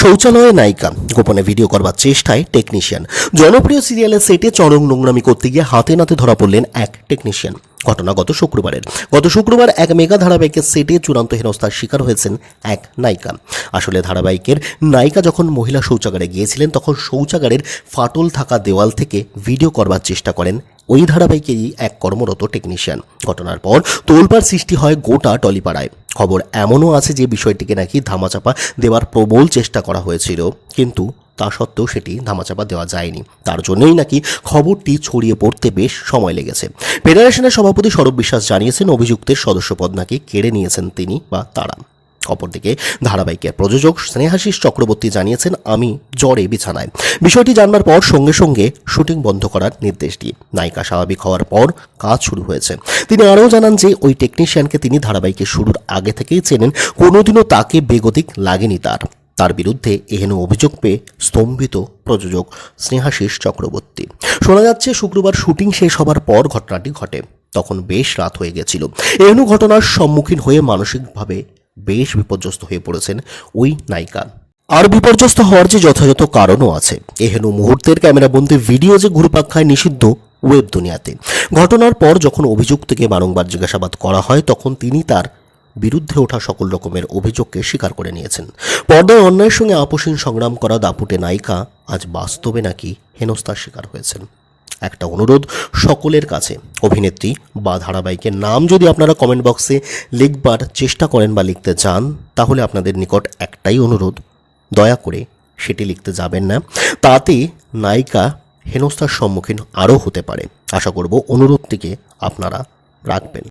শৌচালয়ে নায়িকা। গোপনে ভিডিও করবার চেষ্টায় টেকনিশিয়ান জনপ্রিয় সিরিয়ালের সেটে চরম নোংরামি করতে গিয়ে হাতে নাতে ধরা পড়লেন এক টেকনিশিয়ান ঘটনা গত শুক্রবারের। গত শুক্রবার এক মেগা ধারাবাহিকের সেটে চূড়ান্ত হেনস্থার শিকার হয়েছেন এক নায়িকা। আসলে ধারাবাহিকের নায়িকা যখন মহিলা শৌচাগারে গিয়েছিলেন, তখন শৌচাগারের ফাটল থাকা দেওয়াল থেকে ভিডিও করবার চেষ্টা করেন ওই ধারাবাহিকেরই এক কর্মরত টেকনিশিয়ান ঘটনার পর তোলপাড় সৃষ্টি হয় গোটা টলিপাড়ায়। খবর এমনও আছে যে বিষয়টিকে নাকি ধামাচাপা দেওয়ার প্রবল চেষ্টা করা হয়েছিল। কিন্তু তা সত্ত্বেও সেটি ধামাচাপা দেওয়া যায়নি। তার জন্যই নাকি খবরটি ছড়িয়ে পড়তে বেশ সময় লেগেছে। ফেডারেশনের সভাপতি সৌরভ বিশ্বাস জানিয়েছেন, অভিযুক্তের সদস্যপদ নাকি কেড়ে নিয়েছেন তিনি বা তারা। অপরদিকে ধারাবাহিকের প্রযোজক স্নেহাশিস চক্রবর্তী জানিয়েছেন, আমি জ্বরে বিছানায়। বিষয়টি জানবার পর সঙ্গে সঙ্গে শুটিং বন্ধ করার নির্দেশ দিয়ে নায়িকা স্বাভাবিক হওয়ার পর কাজ শুরু হয়েছে। তিনি আরও জানান যে, ওই টেকনিশিয়ানকে তিনি ধারাবাহিকের শুরুর আগে থেকেই চেনেন, কোনোদিনও তাকে বেগতিক লাগেনি তার। তার বিরুদ্ধে এহেন অভিযোগ পেয়ে স্তম্ভিত প্রযোজক স্নেহাশিস চক্রবর্তী। শোনা যাচ্ছে, শুক্রবার শুটিং শেষ হবার পর ঘটনাটি ঘটে। তখন বেশ রাত হয়ে গেছিল। এহেন ঘটনার সম্মুখীন হয়ে মানসিকভাবে বেশ বিপর্যস্ত হয়ে পড়েছেন ওই নায়িকা। আর বিপর্যস্ত হওয়ার যে যথাযথ কারণও আছে এহেন মুহূর্তের ক্যামেরাবন্দি ভিডিও যে ঘুরপাক খায় নিষিদ্ধ ওয়েব দুনিয়াতে। ঘটনার পর যখন অভিযুক্তকে বারংবার জিজ্ঞাসাবাদ করা হয়, তখন তিনি তার বিরুদ্ধে ওঠা সকল রকমের অভিযোগকে স্বীকার করে নিয়েছেন। পর্দায় অন্যায়ের সঙ্গে আপোষহীন সংগ্রাম করা দাপুটে নায়িকা আজ বাস্তবে নাকি হেনস্থার শিকার হয়েছেন। একটা অনুরোধ সকলের কাছে। অভিনেত্রী বা ধারাবাহিকের নাম যদি আপনারা কমেন্ট বক্সে লিখবার চেষ্টা করেন বা লিখতে চান, তাহলে আপনাদের নিকট একটাই অনুরোধ, দয়া করে সেটি লিখতে যাবেন না। তাতে নায়িকা হেনস্থার সম্মুখীন আরও হতে পারে। আশা করব অনুরোধটিকে আপনারা রাখবেন।